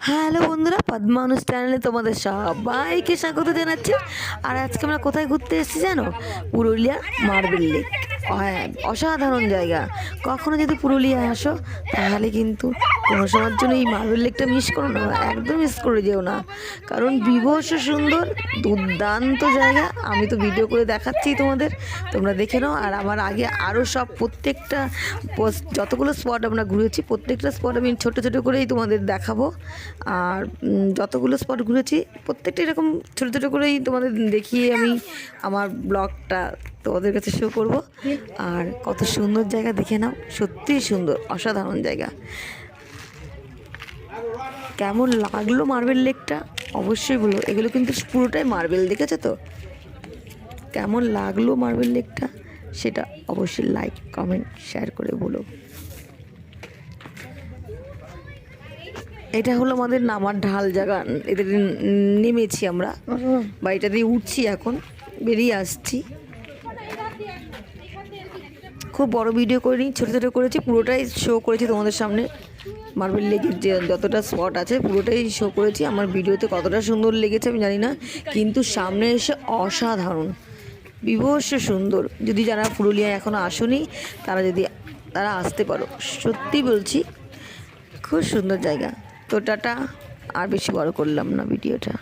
Hello বন্ধুরা পদ্মানুষ চ্যানেলে তোমাদের সবাইকে স্বাগত জানাচ্ছি। আর আজকে আমরা কোথায় ঘুরতে এসেছি জানো? Purulia marble lake. হ্যাঁ অসাধারণ জায়গা। কখনো যদি পুরুলিয়া আসো, তাহলে কিন্তু কোনো সময়ের জন্য এই মার্বেল লেকটা মিস করো না, একদম মিস করে যেও না। কারণ বিভৎস সুন্দর, দুর্দান্ত জায়গা। আমি তো ভিডিও করে দেখাচ্ছি তোমাদের, তোমরা দেখে নাও। আর আমার আগে আরও সব প্রত্যেকটা যতগুলো স্পট আমরা ঘুরেছি, প্রত্যেকটা স্পট আমি ছোটো ছোটো করেই তোমাদের দেখাবো। আর যতগুলো স্পট ঘুরেছি, প্রত্যেকটা এরকম ছোটো ছোটো করেই তোমাদের দেখিয়ে আমি আমার ব্লগটা তোমাদের কাছে শো করব। আর কত সুন্দর জায়গা দেখে নাও, সত্যিই সুন্দর, অসাধারণ জায়গা। কেমন লাগল মার্বেল লেকটা অবশ্যই বলো। এগুলো কিন্তু পুরোটাই মার্বেল দেখেছে তো? কেমন লাগল মার্বেল লেকটা সেটা অবশ্যই লাইক কমেন্ট শেয়ার করে বলো। এটা হলো আমাদের নামার ঢাল জায়গা। এদের নেমেছি আমরা। বাড়িটা দিয়ে উঠছি এখন। বেরিয়ে আসছি। খুব বড় ভিডিও করিনি ছোটো ছোটো করেছি, পুরোটাই শো করেছি তোমাদের সামনে। মার্বেল লেগের যে যতটা স্পট আছে, পুরোটাই শো করেছি। আমার ভিডিওতে কতটা সুন্দর লেগেছে আমি জানি না, কিন্তু সামনে এসে অসাধারণ। বিভৎস সুন্দর। যদি যারা পুরুলিয়ায় এখনও আসনি, তারা যদি, তারা আসতে পারো। সত্যি বলছি, খুব সুন্দর জায়গা। তো টাটা, আর বেশি বড় করলাম না ভিডিওটা